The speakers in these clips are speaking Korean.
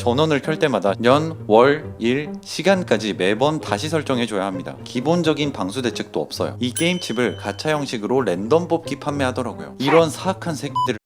전원을 켤 때마다 년, 월, 일, 시간까지 매번 다시 설정해줘야 합니다. 기본적인 방수 대책도 없어요. 이 게임칩을 가차 형식으로 랜덤 뽑기 판매하더라고요. 이런 사악한 새끼들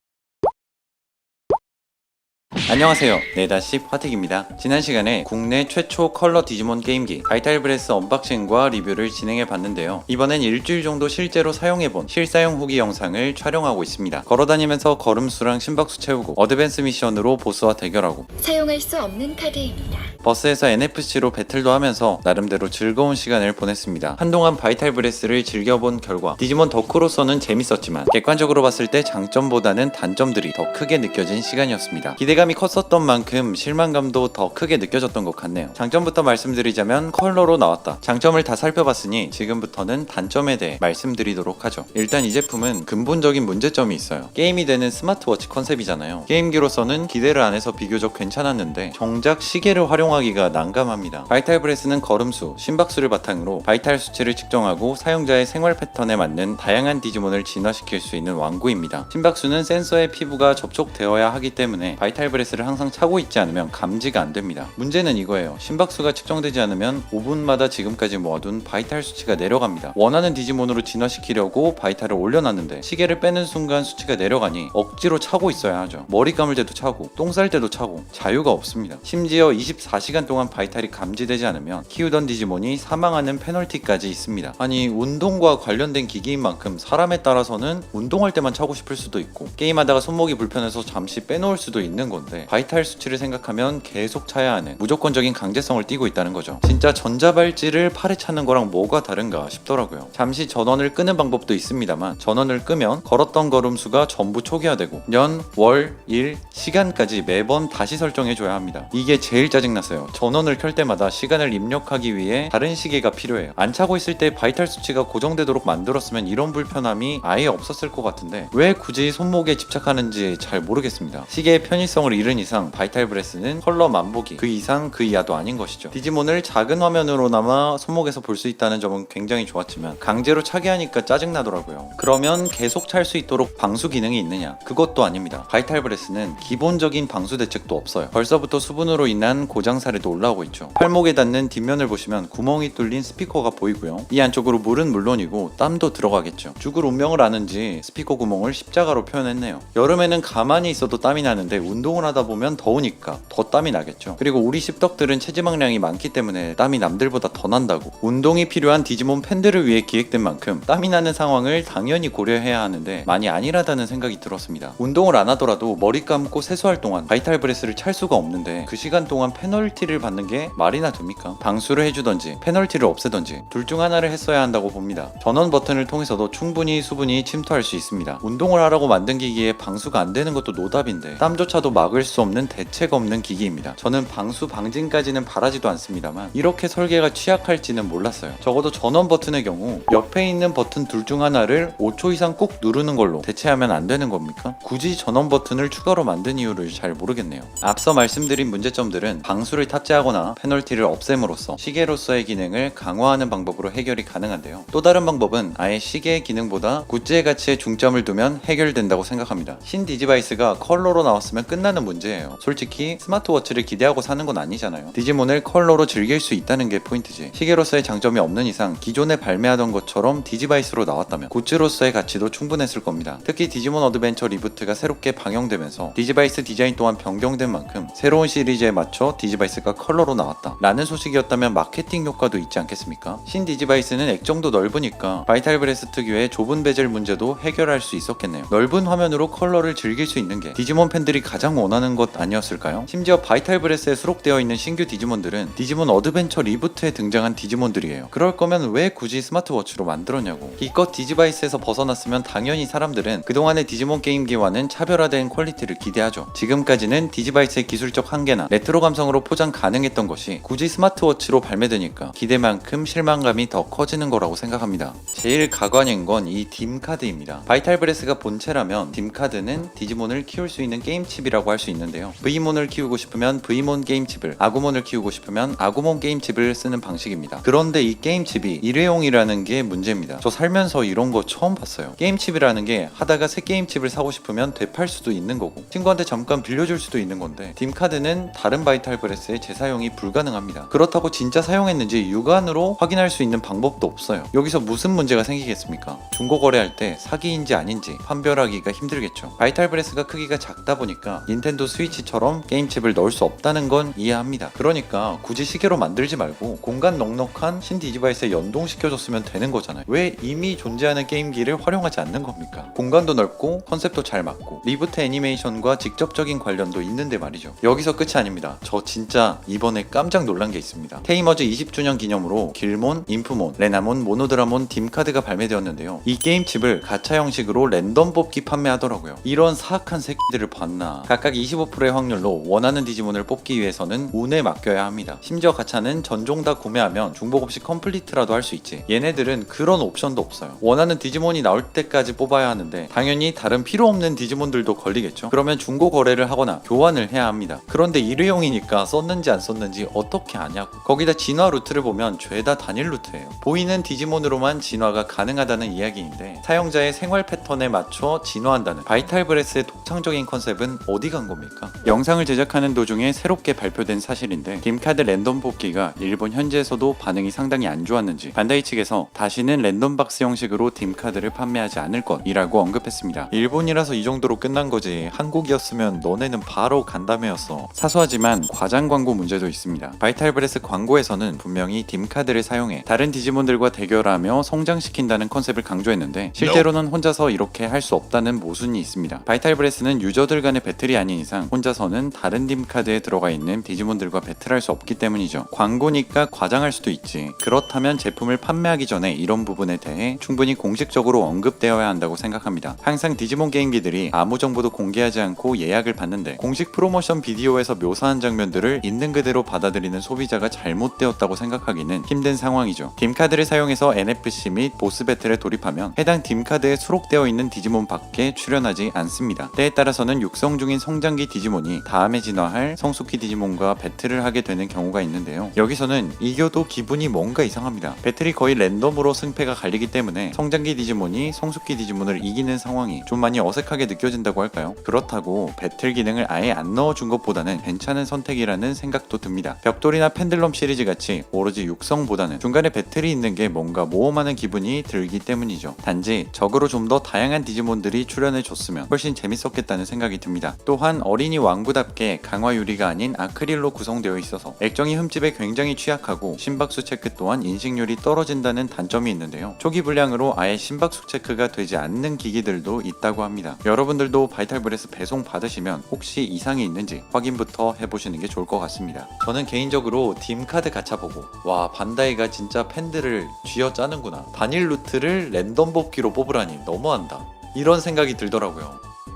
안녕하세요. 네다시 화택입니다. 지난 시간에 국내 최초 컬러 디지몬 게임기 바이탈 브레스 언박싱과 리뷰를 진행해 봤는데요. 이번엔 일주일 정도 실제로 사용해본 실사용 후기 영상을 촬영하고 있습니다. 걸어다니면서 걸음수랑 심박수 채우고 어드밴스 미션으로 보스와 대결하고 사용할 수 없는 카드입니다. 버스에서 NFC로 배틀도 하면서 나름대로 즐거운 시간을 보냈습니다. 한동안 바이탈 브레스를 즐겨본 결과 디지몬 덕후로서는 재밌었지만 객관적으로 봤을 때 장점보다는 단점들이 더 크게 느껴진 시간이었습니다. 기대감이 컸었던 만큼 실망감도 더 크게 느껴졌던 것 같네요. 장점부터 말씀드리자면 컬러로 나왔다. 장점을 다 살펴봤으니 지금부터는 단점에 대해 말씀드리도록 하죠. 일단 이 제품은 근본적인 문제점이 있어요. 게임이 되는 스마트워치 컨셉이잖아요. 게임기로서는 기대를 안 해서 비교적 괜찮았는데 정작 시계를 활용 하기가 난감합니다. 바이탈 브레스는 걸음수, 심박수를 바탕으로 바이탈 수치를 측정하고 사용자의 생활 패턴에 맞는 다양한 디지몬을 진화시킬 수 있는 완구입니다. 심박수는 센서의 피부가 접촉되어야 하기 때문에 바이탈 브레스를 항상 차고 있지 않으면 감지가 안 됩니다. 문제는 이거예요. 심박수가 측정되지 않으면 5분마다 지금까지 모아둔 바이탈 수치가 내려갑니다. 원하는 디지몬으로 진화시키려고 바이탈을 올려놨는데 시계를 빼는 순간 수치가 내려가니 억지로 차고 있어야 하죠. 머리 감을 때도 차고 똥 쌀 때도 차고 자유가 없습니다. 심지어 24 시간 동안 바이탈이 감지되지 않으면 키우던 디지몬이 사망하는 페널티까지 있습니다. 아니 운동과 관련된 기기인 만큼 사람에 따라서는 운동할 때만 차고 싶을 수도 있고 게임하다가 손목이 불편해서 잠시 빼놓을 수도 있는 건데 바이탈 수치를 생각하면 계속 차야 하는 무조건적인 강제성을 띠고 있다는 거죠. 진짜 전자발찌를 팔에 차는 거랑 뭐가 다른가 싶더라고요. 잠시 전원을 끄는 방법도 있습니다만 전원을 끄면 걸었던 걸음 수가 전부 초기화되고 년, 월, 일, 시간까지 매번 다시 설정해줘야 합니다. 이게 제일 짜증났어요. 전원을 켤 때마다 시간을 입력하기 위해 다른 시계가 필요해요. 안 차고 있을 때 바이탈 수치가 고정되도록 만들었으면 이런 불편함이 아예 없었을 것 같은데 왜 굳이 손목에 집착하는지 잘 모르겠습니다. 시계의 편의성을 잃은 이상 바이탈 브레스는 컬러 만보기 그 이상 그 이하도 아닌 것이죠. 디지몬을 작은 화면으로나마 손목에서 볼 수 있다는 점은 굉장히 좋았지만 강제로 차게 하니까 짜증나더라고요. 그러면 계속 찰 수 있도록 방수 기능이 있느냐? 그것도 아닙니다. 바이탈 브레스는 기본적인 방수 대책도 없어요. 벌써부터 수분으로 인한 고장 사례도 올라오고 있죠. 팔목에 닿는 뒷면을 보시면 구멍이 뚫린 스피커가 보이고요. 이 안쪽으로 물은 물론이고 땀도 들어가겠죠. 죽을 운명을 아는지 스피커 구멍을 십자가로 표현했네요. 여름에는 가만히 있어도 땀이 나는데 운동을 하다 보면 더우니까 더 땀이 나겠죠. 그리고 우리 십덕들은 체지방량이 많기 때문에 땀이 남들보다 더 난다고. 운동이 필요한 디지몬 팬들을 위해 기획된 만큼 땀이 나는 상황을 당연히 고려해야 하는데 많이 안일하다는 생각이 들었습니다. 운동을 안 하더라도 머리 감고 세수할 동안 바이탈 브레스를 찰 수가 없는데 그 시간 동안 페널티를 받는 게 말이나 됩니까? 방수를 해주던지 페널티를 없애던지 둘 중 하나를 했어야 한다고 봅니다. 전원 버튼을 통해서도 충분히 수분이 침투할 수 있습니다. 운동을 하라고 만든 기기에 방수가 안 되는 것도 노답인데 땀조차도 막을 수 없는 대책 없는 기기입니다. 저는 방수 방진까지는 바라지도 않습니다만 이렇게 설계가 취약할지는 몰랐어요. 적어도 전원 버튼의 경우 옆에 있는 버튼 둘 중 하나를 5초 이상 꼭 누르는 걸로 대체하면 안 되는 겁니까? 굳이 전원 버튼을 추가로 만든 이유를 잘 모르겠네요. 앞서 말씀드린 문제점들은 방수 를 탑재하거나 페널티를 없앰으로써 시계로서의 기능을 강화하는 방법으로 해결이 가능한데요. 또 다른 방법은 아예 시계의 기능보다 굿즈의 가치에 중점을 두면 해결된다고 생각합니다. 신 디지바이스가 컬러로 나왔으면 끝나는 문제예요. 솔직히 스마트워치를 기대하고 사는 건 아니잖아요. 디지몬을 컬러로 즐길 수 있다는 게 포인트지. 시계로서의 장점이 없는 이상 기존에 발매하던 것처럼 디지바이스로 나왔다면 굿즈로서의 가치도 충분했을 겁니다. 특히 디지몬 어드벤처 리부트가 새롭게 방영되면서 디지바이스 디자인 또한 변경된 만큼 새로운 시리즈에 맞춰 디지 바이스가 컬러로 나왔다. 라는 소식이었다면 마케팅 효과도 있지 않겠습니까? 신 디지바이스는 액정도 넓으니까 바이탈 브레스 특유의 좁은 베젤 문제도 해결할 수 있었겠네요. 넓은 화면으로 컬러를 즐길 수 있는 게 디지몬 팬들이 가장 원하는 것 아니었을까요? 심지어 바이탈 브레스에 수록되어 있는 신규 디지몬들은 디지몬 어드벤처 리부트에 등장한 디지몬들이에요. 그럴 거면 왜 굳이 스마트워치로 만들었냐고. 기껏 디지바이스에서 벗어났으면 당연히 사람들은 그동안의 디지몬 게임기와는 차별화된 퀄리티를 기대하죠. 지금까지는 디지바이스의 기술적 한계나 레트로 감성으로 포장 가능했던 것이 굳이 스마트워치로 발매되니까 기대만큼 실망감이 더 커지는 거라고 생각합니다. 제일 가관인 건 이 딤카드입니다. 바이탈 브레스가 본체라면 딤카드는 디지몬을 키울 수 있는 게임 칩이라고 할 수 있는데요. V몬을 키우고 싶으면 V몬 게임 칩을, 아구몬을 키우고 싶으면 아구몬 게임 칩을 쓰는 방식입니다. 그런데 이 게임 칩이 일회용이라는 게 문제입니다. 저 살면서 이런 거 처음 봤어요. 게임 칩이라는 게 하다가 새 게임 칩을 사고 싶으면 되팔 수도 있는 거고 친구한테 잠깐 빌려줄 수도 있는 건데 딤카드는 다른 바이탈 브레스 의 재사용이 불가능합니다. 그렇다고 진짜 사용했는지 육안으로 확인할 수 있는 방법도 없어요. 여기서 무슨 문제가 생기겠습니까? 중고 거래할 때 사기인지 아닌지 판별하기가 힘들겠죠. 바이탈 브레스가 크기가 작다 보니까 닌텐도 스위치처럼 게임 칩을 넣을 수 없다는 건 이해합니다. 그러니까 굳이 시계로 만들지 말고 공간 넉넉한 신 디지바이스에 연동시켜줬으면 되는 거잖아요. 왜 이미 존재하는 게임기를 활용하지 않는 겁니까? 공간도 넓고 컨셉도 잘 맞고 리부트 애니메이션과 직접적인 관련도 있는데 말이죠. 여기서 끝이 아닙니다. 저 진짜 이번에 깜짝 놀란 게 있습니다. 테이머즈 20주년 기념으로 길몬, 인프몬, 레나몬, 모노드라몬, 딤카드가 발매되었는데요. 이 게임 칩을 가차 형식으로 랜덤 뽑기 판매하더라고요. 이런 사악한 새끼들을 봤나. 각각 25%의 확률로 원하는 디지몬을 뽑기 위해서는 운에 맡겨야 합니다. 심지어 가차는 전종 다 구매하면 중복 없이 컴플리트라도 할 수 있지. 얘네들은 그런 옵션도 없어요. 원하는 디지몬이 나올 때까지 뽑아야 하는데 당연히 다른 필요 없는 디지몬들도 걸리겠죠. 그러면 중고 거래를 하거나 교환을 해야 합니다. 그런데 일회용이니까 썼는지 안 썼는지 어떻게 아냐고. 거기다 진화 루트를 보면 죄다 단일 루트예요. 보이는 디지몬으로만 진화가 가능하다는 이야기인데 사용자의 생활 패턴에 맞춰 진화한다는 바이탈 브레스의 독창적인 컨셉은 어디 간 겁니까? 영상을 제작하는 도중에 새롭게 발표된 사실인데 딤카드 랜덤 뽑기가 일본 현지에서도 반응이 상당히 안 좋았는지 반다이 측에서 다시는 랜덤 박스 형식으로 딤카드를 판매하지 않을 것이라고 언급했습니다. 일본이라서 이 정도로 끝난 거지 한국이었으면 너네는 바로 간담회였어. 사소하지만 과장 광고 문제도 있습니다. 바이탈 브레스 광고에서는 분명히 딤카드를 사용해 다른 디지몬들과 대결하며 성장시킨다는 컨셉을 강조했는데 실제로는 혼자서 이렇게 할 수 없다는 모순이 있습니다. 바이탈 브레스는 유저들 간의 배틀이 아닌 이상 혼자서는 다른 딤카드에 들어가 있는 디지몬들과 배틀할 수 없기 때문이죠. 광고니까 과장할 수도 있지. 그렇다면 제품을 판매하기 전에 이런 부분에 대해 충분히 공식적으로 언급되어야 한다고 생각합니다. 항상 디지몬 게임기들이 아무 정보도 공개하지 않고 예약을 받는데 공식 프로모션 비디오에서 묘사한 장면들을 있는 그대로 받아들이는 소비자가 잘못되었다고 생각하기는 힘든 상황이죠. 딤카드를 사용해서 NFC 및 보스 배틀에 돌입하면 해당 딤카드에 수록되어 있는 디지몬 밖에 출연하지 않습니다. 때에 따라서는 육성 중인 성장기 디지몬이 다음에 진화할 성숙기 디지몬과 배틀을 하게 되는 경우가 있는데요. 여기서는 이겨도 기분이 뭔가 이상합니다. 배틀이 거의 랜덤으로 승패가 갈리기 때문에 성장기 디지몬이 성숙기 디지몬을 이기는 상황이 좀 많이 어색하게 느껴진다고 할까요? 그렇다고 배틀 기능을 아예 안 넣어준 것보다는 괜찮은 선택이라는 생각도 듭니다. 벽돌이나 펜들럼 시리즈 같이 오로지 육성보다는 중간에 배틀이 있는 게 뭔가 모험하는 기분이 들기 때문이죠. 단지 적으로 좀 더 다양한 디지몬들이 출연해줬으면 훨씬 재밌었겠다는 생각이 듭니다. 또한 어린이 왕구답게 강화 유리가 아닌 아크릴로 구성되어 있어서 액정이 흠집에 굉장히 취약하고 심박수 체크 또한 인식률이 떨어진다는 단점이 있는데요. 초기 불량으로 아예 심박수 체크가 되지 않는 기기들도 있다고 합니다. 여러분들도 바이탈 브레스 배송 받으시면 혹시 이상이 있는지 확인부터 해보시는 게 좋을 것 같습니다. 저는 개인적으로 딤카드 가차 보고 와 반다이가 진짜 팬들을 쥐어 짜는구나. 단일 루트를 랜덤 뽑기로 뽑으라니 너무한다. 이런 생각이 들더라고요.